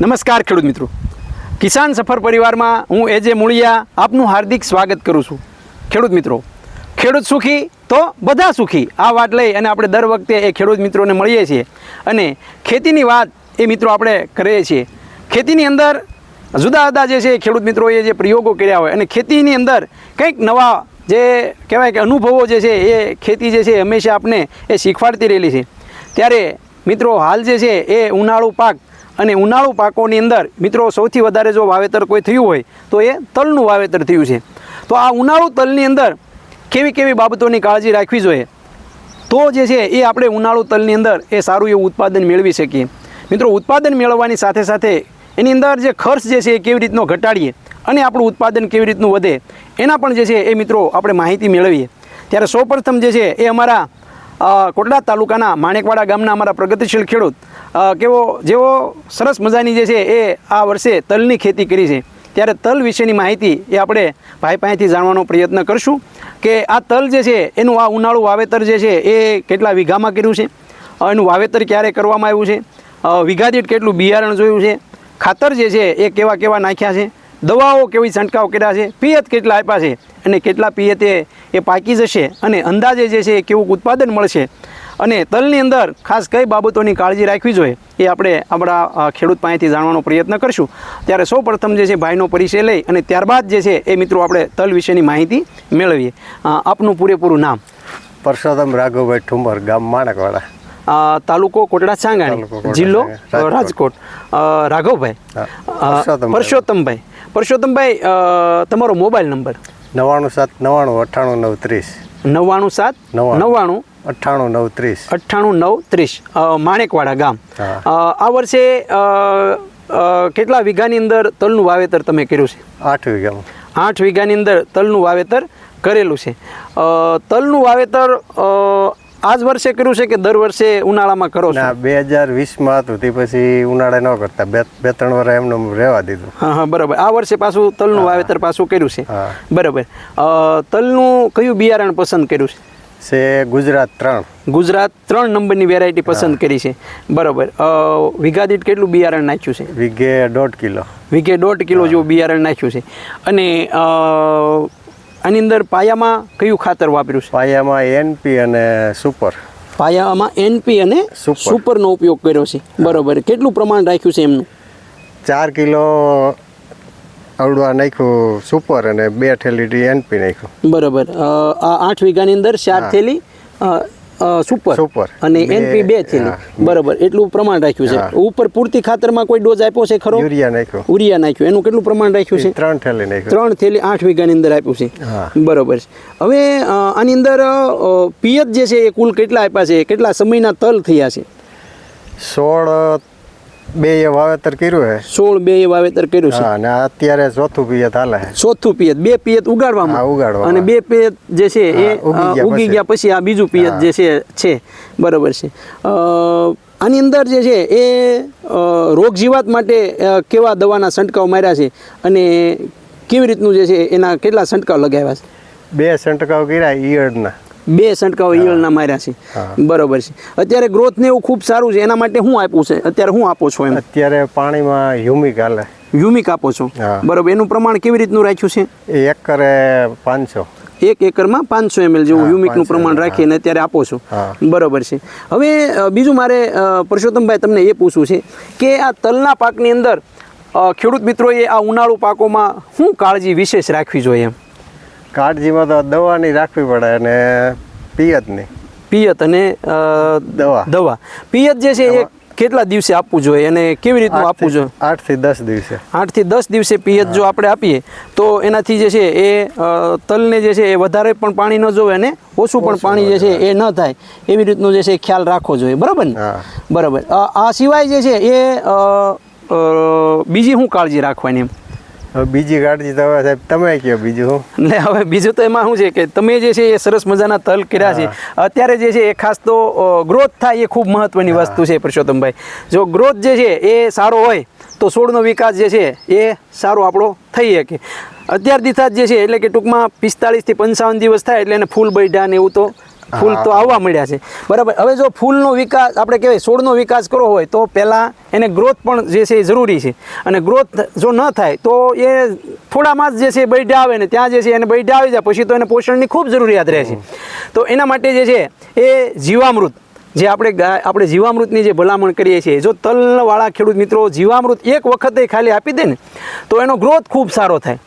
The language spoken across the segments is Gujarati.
નમસ્કાર ખેડૂત મિત્રો. કિસાન સફર પરિવારમાં હું એજે મૂળિયા આપનું હાર્દિક સ્વાગત કરું છું. ખેડૂત મિત્રો, ખેડૂત સુખી તો બધા સુખી. આ વાત લઈ અને આપણે દર વખતે એ ખેડૂત મિત્રોને મળીએ છીએ અને ખેતીની વાત એ મિત્રો આપણે કરીએ છીએ. ખેતીની અંદર જુદા જુદા જે છે ખેડૂત મિત્રોએ જે પ્રયોગો કર્યા હોય અને ખેતીની અંદર કંઈક નવા જે કહેવાય કે અનુભવો જે છે એ ખેતી જે છે હંમેશા આપને એ શીખવાડતી રહેલી છે. ત્યારે મિત્રો હાલ જે છે એ ઉનાળુ પાક અને ઉનાળુ પાકોની અંદર, મિત્રો, સૌથી વધારે જો વાવેતર કોઈ થયું હોય, તો એ તલનું વાવેતર થયું છે. તો આ ઉનાળુ તલની અંદર કેવી કેવી બાબતોની કાળજી રાખવી જોઈએ? તો જે છે, એ આપણે ઉનાળુ તલની અંદર એ સારું એવું ઉત્પાદન મેળવી શકીએ. મિત્રો, ઉત્પાદન મેળવવાની સાથે સાથે એની અંદર જે ખર્ચ જે છે, એ કેવી રીતનો ઘટાડીએ અને આપણું ઉત્પાદન કેવી રીતનું વધે, એના પણ જે છે, એ મિત્રો, આપણે માહિતી મેળવીએ. ત્યારે સૌપ્રથમ જે છે, એ અમારા કોટડા તાલુકાના માણેકવાડા ગામના અમારા પ્રગતિશીલ ખેડૂત કેવો, જેઓ સરસ મજાની જે છે એ આ વર્ષે તલની ખેતી કરી છે. ત્યારે તલ વિશેની માહિતી એ આપણે ભાઈ પાસેથી જાણવાનો પ્રયત્ન કરશું કે આ તલ જે છે એનું આ ઉનાળુ વાવેતર જે છે એ કેટલા વીઘામાં કર્યું છે? એનું વાવેતર ક્યારે કરવામાં આવ્યું છે? વીઘા દીઠ કેટલું બિયારણ જોયું છે? ખાતર જે છે એ કેવા કેવા નાખ્યા છે? દવાઓ કેવી છંટકાવ કર્યા છે પિયત કેટલા આપ્યા છે અને કેટલા પિયતે એ પાકી જશે અને અંદાજે જે છે એ કેવું ઉત્પાદન મળશે. અને તલની અંદર ખાસ કઈ બાબતોની કાળજી રાખવી જોઈએ એ આપણે આપણા ખેડૂત પાસેથી જાણવાનો પ્રયત્ન કરશું. ત્યારે સૌ પ્રથમ જે છે ભાઈનો પરિચય લઈ અને ત્યારબાદ જે છે એ મિત્રો આપણે તલ વિશેની માહિતી મેળવીએ. આપનું પૂરેપૂરું નામ? પરસોત્તમ રાઘવભાઈ ઠુંબર ગામ માણકવાડા. તાલુકો કોટડા સાંગાણી જિલ્લો રાજકોટ. રાઘવભાઈ. પરસોત્તમભાઈ. પરસોત્તમભાઈ તમારો મોબાઈલ નંબર? નવ્વાણું સાત નવ્વાણું અઠ્ઠાણું નવ ત્રીસ. નવ્વાણું સાત નવ્વાણું. અઠ્ઠાણું નવ ત્રીસ. અઠ્ઠાણું નવ ત્રીસ. માણેકવાડા ગામ. આ વર્ષે કેટલા વીઘાની અંદર તલનું વાવેતર તમે કર્યું છે? આઠ વીઘામાં. આઠ વીઘાની અંદર તલનું વાવેતર કરેલું છે. તલનું વાવેતર આ જ વર્ષે કર્યું છે કે દર વર્ષે ઉનાળામાં કરો છો? ના બે હજાર વીસમાં હતું. તે પછી ઉનાળે ન કરતા. બે બે ત્રણ વર્ષ એમને એમ રહેવા દીધું. હા હા બરાબર. આ વર્ષે પાછું તલનું વાવેતર પાછું કર્યું છે. બરાબર. તલનું કયું બિયારણ પસંદ કર્યું છે? છે ગુજરાત ત્રણ. ગુજરાત ત્રણ નંબરની વેરાયટી પસંદ કરી છે. બરાબર. વીઘા દીઠ કેટલું બિયારણ નાખ્યું છે? વીઘે દોઢ કિલો. વીઘે દોઢ કિલો જેવું બિયારણ નાખ્યું છે. અને આની અંદર પાયામાં કયું ખાતર વાપર્યું છે? પાયામાં એનપી અને સુપર. પાયામાં એનપી અને સુપરનો ઉપયોગ કર્યો છે. બરોબર. કેટલું પ્રમાણ રાખ્યું છે એમનું? ચાર કિલો અવડવા નાખ્યું સુપર અને બે થેલી એનપી નાખ્યું. બરાબર. આ આઠ વીઘાની અંદર ચાર થેલી સુપર. સુપર. અને એનપી બે થેલી બરોબર એટલું પ્રમાણ રાખ્યું છે. ઉપર પૂરતી ખાતરમાં કોઈ ડોઝ આપ્યો છે ખરો? યુરિયા નાખ્યો. ઉરિયા નાખ્યું. એનું કેટલું પ્રમાણ રાખ્યું છે? ત્રણ થેલી નાખ્યું. ત્રણ થેલી આઠ વીઘાની અંદર આપ્યું છે. બરોબર છે. હવે આની અંદર પિયત જે છે એ કુલ કેટલા આપ્યા છે? કેટલા સમયના તલ થયા છે? સોળ બે એ વાવેતર કર્યું હે. સોળ બે એ વાવેતર કર્યું છે. અને અત્યારે ચોથું પિયત હાલે છે ચોથું પિયત. બે પિયત ઉગાડવામાં. ઉગાડવા અને બે પિયત જે છે એ ઉગી ગયા પછી. આ બીજું પિયત જે છે છે. બરોબર છે. આની અંદર જે છે એ રોગ જીવાત માટે કેવા દવાના છંટકાવ માર્યા છે અને કેવી રીતનું જે છે એના કેટલા છંટકાવ લગાવ્યા છે? બે છંટકાવ કર્યા ઈયળના. બે છંટકાવ ઈયળના માર્યા છે. બરોબર છે. અત્યારે ગ્રોથ ને એવું ખૂબ સારું છે. એના માટે શું આપું છે? અત્યારે શું આપો છો એમ? અત્યારે પાણીમાં હ્યુમિક હાલે. યુમિક આપો છો? બરોબર. એનું પ્રમાણ કેવી રીતનું રાખ્યું છે? એકરે પાંચસો. એક એકરમાં પાંચસો એમએલ જેવું હ્યુમિકનું પ્રમાણ રાખીને અત્યારે આપો છો? બરોબર છે. હવે બીજું મારે પરસોત્તમભાઈ તમને એ પૂછવું છે કે આ તલના પાકની અંદર ખેડૂત મિત્રોએ આ ઉનાળુ પાકોમાં શું કાળજી વિશેષ રાખવી જોઈએ એમ? કાળજીમાં તો દવાની રાખવી પડે અને પિયતની. પિયત અને દવા. દવા. પિયત જે છે એ કેટલા દિવસે આપવું જોઈએ અને કેવી રીતનું આપવું જોઈએ? આઠથી દસ દિવસે. આઠથી દસ દિવસે પિયત જો આપણે આપીએ તો એનાથી જે છે એ તલને જે છે એ વધારે પણ પાણી ન જોવે અને ઓછું પણ પાણી જે છે એ ન થાય. એવી રીતનું જે છે ખ્યાલ રાખવો જોઈએ. બરાબર ને? બરાબર. આ સિવાય જે છે એ બીજી શું કાળજી રાખવાની એમ? હવે બીજી કાળજી તો હવે સાહેબ તમે કહો બીજું શું ને હવે બીજું તો એમાં શું છે કે તમે જે છે એ સરસ મજાના તલ કર્યા છે અત્યારે જે છે એ ખાસ તો ગ્રોથ થાય એ ખૂબ મહત્વની વસ્તુ છે પુરુષોત્તમભાઈ. જો ગ્રોથ જે છે એ સારો હોય તો છોડનો વિકાસ જે છે એ સારો આપણો થઈ શકે. અત્યાર દીથા જે છે એટલે કે ટૂંકમાં પિસ્તાળીસથી પંચાવન દિવસ થાય એટલે એને ફૂલ બૈઢા ને એવું તો ફૂલ તો આવવા મળ્યા છે. બરાબર હવે જો ફૂલનો વિકાસ આપણે કહેવાય છોડનો વિકાસ કરવો હોય તો પહેલાં એને ગ્રોથ પણ જે છે એ જરૂરી છે. અને ગ્રોથ જો ન થાય તો એ થોડામાં જ જે છે બૈડા આવે ને ત્યાં જે છે એને બૈડા આવી જાય પછી તો એને પોષણની ખૂબ જરૂરિયાત રહે છે. તો એના માટે જે છે એ જીવામૃત જે આપણે આપણે જીવામૃતની જે ભલામણ કરીએ છીએ જો તલવાળા ખેડૂત મિત્રો જીવામૃત એક વખતે ખાલી આપી દે ને તો એનો ગ્રોથ ખૂબ સારો થાય.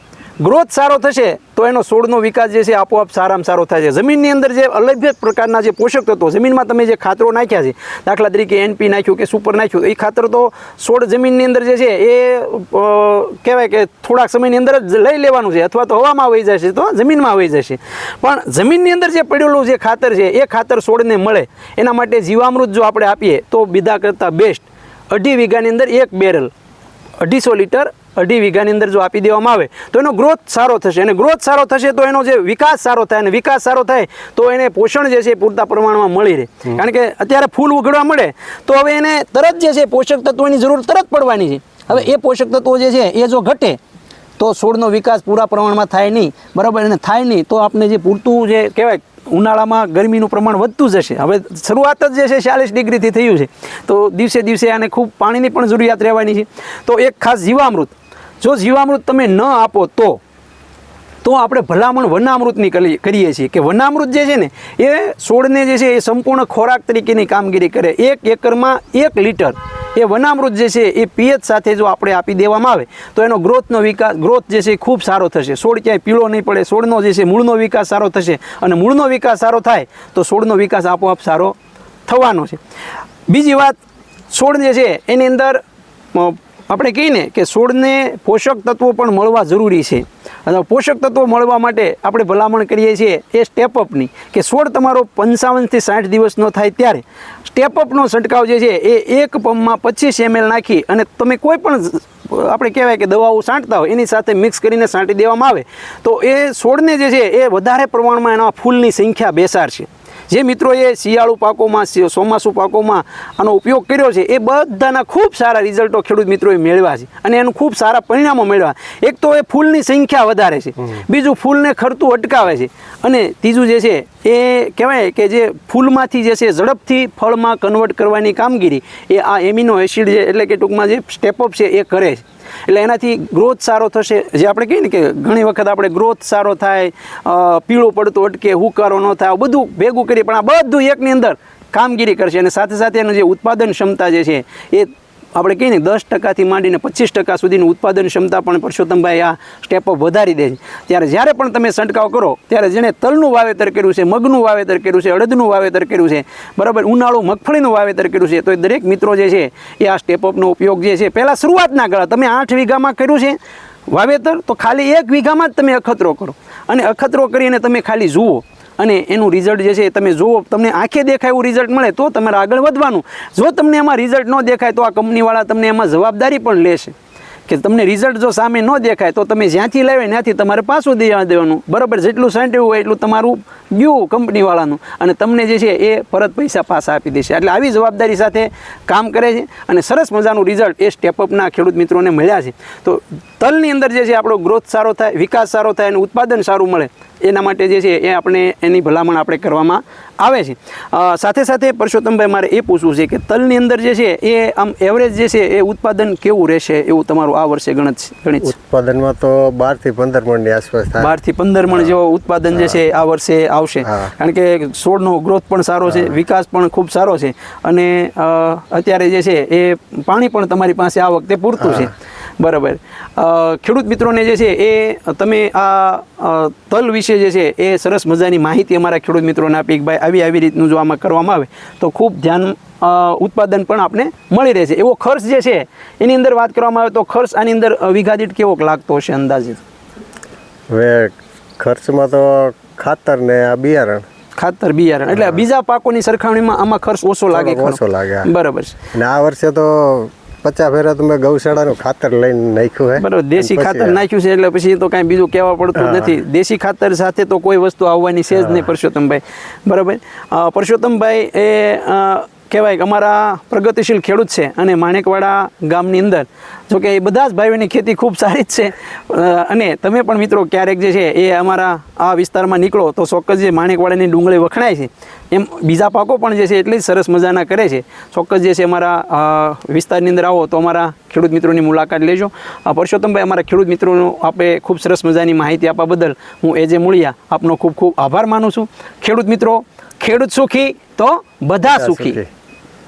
ગ્રોથ સારો થશે તો એનો છોડનો વિકાસ જે છે આપોઆપ સારામાં સારો થાય છે. જમીનની અંદર જે અલભ્ય પ્રકારના જે પોષક તત્વો, જમીનમાં તમે જે ખાતરો નાખ્યા છે, દાખલા તરીકે એનપી નાખ્યું કે સુપર નાખ્યું, એ ખાતર તો છોડ જમીનની અંદર જે છે એ કહેવાય કે થોડાક સમયની અંદર જ લઈ લેવાનું છે અથવા તો હવામાં વહી જશે તો જમીનમાં વહી જશે. પણ જમીનની અંદર જે પડેલું જે ખાતર છે એ ખાતર છોડને મળે. એના માટે જીવામૃત જો આપણે આપીએ તો બીજા કરતાં બેસ્ટ અઢી વીઘાની અંદર એક બેરલ અઢીસો લીટર અઢી વીઘાની અંદર જો આપી દેવામાં આવે તો એનો ગ્રોથ સારો થશે. અને ગ્રોથ સારો થશે તો એનો જે વિકાસ સારો થાય અને વિકાસ સારો થાય તો એને પોષણ જે છે એ પૂરતા પ્રમાણમાં મળી રહે. કારણ કે અત્યારે ફૂલ ઉઘડવા મળે તો હવે એને તરત જે છે પોષક તત્વોની જરૂર તરત પડવાની છે. હવે એ પોષક તત્વો જે છે એ જો ઘટે તો છોડનો વિકાસ પૂરા પ્રમાણમાં થાય નહીં. બરાબર? અને થાય નહીં તો આપણે જે પૂરતું જે કહેવાય ઉનાળામાં ગરમીનું પ્રમાણ વધતું જશે. હવે શરૂઆત જ જે છે ચાલીસ ડિગ્રીથી થયું છે. તો દિવસે દિવસે આને ખૂબ પાણીની પણ જરૂરિયાત રહેવાની છે. તો એક ખાસ જીવામૃત. જો જીવામૃત તમે ન આપો તો તો આપણે ભલામણ વનામૃતની કરી- કરીએ છીએ કે વનામૃત જે છે ને, એ છોડને જે છે એ સંપૂર્ણ ખોરાક તરીકેની કામગીરી કરે. એક એકરમાં એક લીટર. એ વનામૃત જે છે એ પિયત સાથે જો આપણે આપી દેવામાં આવે, તો એનો ગ્રોથનો વિકાસ, ગ્રોથ જે છે એ ખૂબ સારો થશે. છોડ ક્યાંય પીળો નહીં પડે છોડનો જે છે મૂળનો વિકાસ સારો થશે. અને મૂળનો વિકાસ સારો થાય, તો છોડનો વિકાસ આપોઆપ સારો થવાનો છે. બીજી વાત છોડ જે છે એની અંદર આપણે કહીએ ને કે છોડને પોષક તત્વો પણ મળવા જરૂરી છે. અને પોષક તત્વો મળવા માટે આપણે ભલામણ કરીએ છીએ એ સ્ટેપઅપની કે છોડ તમારો પંચાવનથી સાઠ દિવસનો થાય ત્યારે સ્ટેપઅપનો છંટકાવ જે છે એ એક પંપમાં પચીસ એમએલ નાખી અને તમે કોઈ પણ આપણે કહેવાય કે દવાઓ છાંટતા હોય એની સાથે મિક્સ કરીને છાંટી દેવામાં આવે તો એ છોડને જે છે એ વધારે પ્રમાણમાં એના ફૂલની સંખ્યા બેસાડશે. જે મિત્રોએ શિયાળુ પાકોમાં ચોમાસુ પાકોમાં આનો ઉપયોગ કર્યો છે એ બધાના ખૂબ સારા રિઝલ્ટો ખેડૂત મિત્રોએ મેળવ્યા છે અને એનું ખૂબ સારા પરિણામો મેળવ્યા એક તો એ ફૂલની સંખ્યા વધારે છે બીજું ફૂલને ખરતું અટકાવે છે અને ત્રીજું જે છે એ કહેવાય કે જે ફૂલમાંથી જે છે ઝડપથી ફળમાં કન્વર્ટ કરવાની કામગીરી એ આ એમિનો એસિડ જે એટલે કે ટૂંકમાં જે સ્ટેપઅપ છે એ કરે છે. એટલે એનાથી ગ્રોથ સારો થશે. જે આપણે કહીએ ને કે ઘણી વખત આપણે ગ્રોથ સારો થાય પીળો પડતો અટકે, હુકારો ન થાય બધું ભેગું કરીએ, પણ આ બધું એકની અંદર કામગીરી કરશે. અને સાથે સાથે એનું જે ઉત્પાદન ક્ષમતા જે છે, એ આપણે કહીએ ને, દસ ટકાથી માંડીને પચીસ ટકા સુધીની ઉત્પાદન ક્ષમતા પણ પરસોત્તમભાઈ આ સ્ટેપઅપ વધારી દે છે. ત્યારે જ્યારે પણ તમે છંટકાવ કરો, ત્યારે જેણે તલનું વાવેતર કર્યું છે, મગનું વાવેતર કર્યું છે, અડદનું વાવેતર કર્યું છે, બરાબર, ઉનાળુ, મગફળીનું વાવેતર કર્યું છે, તો એ દરેક મિત્રો જે છે, એ આ સ્ટેપઅપનો ઉપયોગ જે છે, પહેલાં શરૂઆત ના કરો તમે આઠ વીઘામાં કર્યું છે વાવેતર, તો ખાલી એક વીઘામાં જ તમે અખતરો કરો. અને અખતરો કરીને તમે ખાલી જુઓ અને એનું રિઝલ્ટ જે છે એ તમે જુઓ, તમને આંખે દેખાય એવું રિઝલ્ટ મળે તો તમારે આગળ વધવાનું. જો તમને એમાં રિઝલ્ટ ન દેખાય તો આ કંપનીવાળા તમને એમાં જવાબદારી પણ લેશે. કે તમને રિઝલ્ટ જો સામે ન દેખાય તો તમે જ્યાંથી લાવે ત્યાંથી તમારે પાછું દેવા દેવાનું. બરાબર, જેટલું સાંટ્યું હોય એટલું તમારું ગયું કંપનીવાળાનું. અને તમને જે છે એ પરત પૈસા પાછા આપી દેશે. એટલે આવી જવાબદારી સાથે કામ કરે છે અને સરસ મજાનું રિઝલ્ટ એ સ્ટેપઅપના ખેડૂત મિત્રોને મળ્યા છે. તો તલની અંદર જે છે આપણો ગ્રોથ સારો થાય વિકાસ સારો થાય અને ઉત્પાદન સારું મળે એના માટે જે છે એ આપણે એની ભલામણ આપણે કરવામાં આવે છે. સાથે સાથે પરસોત્તમભાઈ મારે એ પૂછવું છે કે તલની અંદર જે છે એ આમ એવરેજ જે છે એ ઉત્પાદન કેવું રહેશે એવું તમારું આ વર્ષે ગણિત ગણિત ઉત્પાદનમાં તો બારથી પંદર મણની આસપાસ થાય. બારથી પંદર મણ જેવો ઉત્પાદન જે છે આ વર્ષે આવશે. કારણ કે છોડનો ગ્રોથ પણ સારો છે વિકાસ પણ ખૂબ સારો છે અને અત્યારે જે છે એ પાણી પણ તમારી પાસે આ વખતે પૂરતું છે. બરાબર. ખેડૂત મિત્રોને જે છે એ તમે આ તલ વિશે જે છે એ સરસ મજાની માહિતી અમારા ખેડૂત મિત્રોને આપી. કે ભાઈ આવી આવી રીતનું જો આમાં કરવામાં આવે તો ખૂબ ધ્યાન ઉત્પાદન પણ આપણે મળી રહેશે. એવો ખર્ચ જે છે એની અંદર વાત કરવામાં આવે તો ખર્ચ આની અંદર વીઘા દીઠ કેવો લાગતો હશે અંદાજિત? હવે ખર્ચમાં તો ખાતર ને આ બિયારણ. ખાતર બિયારણ. એટલે બીજા પાકોની સરખામણીમાં આમાં ખર્ચ ઓછો લાગે ઓછો લાગે, બરાબર છે. અને આ વર્ષે તો પચાસ ફેરા તો મેં ગૌશાળાનું ખાતર લઈને નાખ્યું હે. બરાબર દેશી ખાતર નાખ્યું છે એટલે પછી તો કાંઈ બીજું કહેવા પડતું નથી. દેશી ખાતર સાથે તો કોઈ વસ્તુ આવવાની છે જ નહીં પરસોત્તમભાઈ. બરાબર? પરસોત્તમભાઈ એ કહેવાય કે અમારા પ્રગતિશીલ ખેડૂત છે અને માણેકવાડા ગામની અંદર. જો કે એ બધા જ ભાઈઓની ખેતી ખૂબ સારી જ છે. અને તમે પણ મિત્રો ક્યારેક જે છે એ અમારા આ વિસ્તારમાં નીકળો તો ચોક્કસ જે માણેકવાડાની ડુંગળી વખણાય છે. એમ બીજા પાકો પણ જે છે એટલી જ સરસ મજાના કરે છે. ચોક્કસ જે છે અમારા વિસ્તારની અંદર આવો તો અમારા ખેડૂત મિત્રોની મુલાકાત લેજો. પરસોત્તમભાઈ અમારા ખેડૂત મિત્રોનું આપણે ખૂબ સરસ મજાની માહિતી આપવા બદલ હું એ જે મૂળિયા આપનો ખૂબ ખૂબ આભાર માનું છું. ખેડૂત મિત્રો ખેડૂત સુખી તો બધા સુખી.